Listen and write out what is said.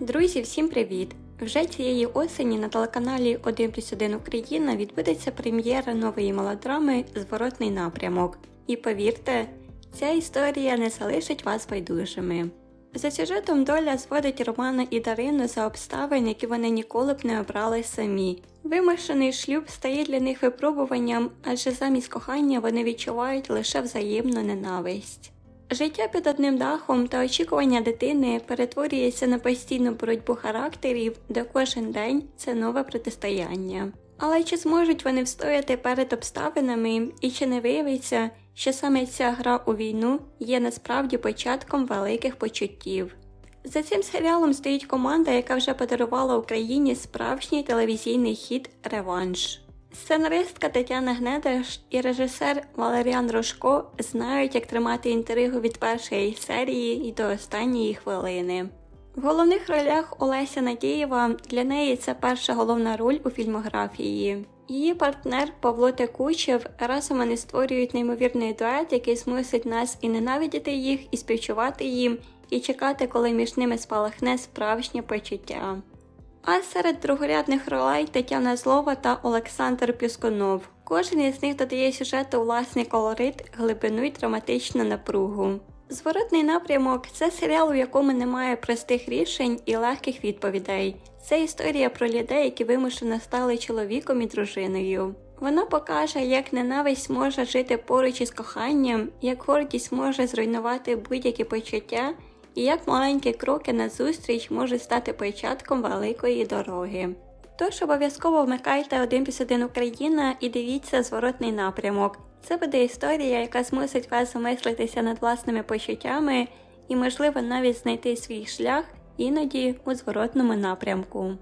Друзі, всім привіт! Вже цієї осені на телеканалі 1 плюс 1 Україна відбудеться прем'єра нової мелодрами Зворотний напрямок. І повірте, ця історія не залишить вас байдужими. За сюжетом доля зводить Романа і Дарину за обставин, які вони ніколи б не обрали самі. Вимушений шлюб стає для них випробуванням, адже замість кохання вони відчувають лише взаємну ненависть. Життя під одним дахом та очікування дитини перетворюється на постійну боротьбу характерів, де кожен день це нове протистояння. Але чи зможуть вони встояти перед обставинами, і чи не виявиться, що саме ця гра у війну є насправді початком великих почуттів? За цим серіалом стоїть команда, яка вже подарувала Україні справжній телевізійний хіт Реванш. Сценаристка Тетяна Гнедеш і режисер Валеріан Рожко знають, як тримати інтригу від першої серії і до останньої хвилини. В головних ролях Олеся Надієва для неї це перша головна роль у фільмографії. Її партнер Павло Текучев разом вони створюють неймовірний дует, який змусить нас і ненавидіти їх, і співчувати їм, і чекати, коли між ними спалахне справжнє почуття. А серед другорядних ролей Тетяна Злова та Олександр Піскунов. Кожен із них додає сюжету власний колорит, глибину й драматичну напругу. Зворотний напрямок це серіал, у якому немає простих рішень і легких відповідей. Це історія про людей, які вимушено стали чоловіком і дружиною. Вона покаже, як ненависть може жити поруч із коханням, як гордість може зруйнувати будь-які почуття, і як маленькі кроки назустріч можуть стати початком великої дороги. Тож обов'язково вмикайте 1 плюс 1 Україна і дивіться зворотний напрямок. Це буде історія, яка змусить вас замислитися над власними почуттями і, можливо, навіть знайти свій шлях іноді у зворотному напрямку.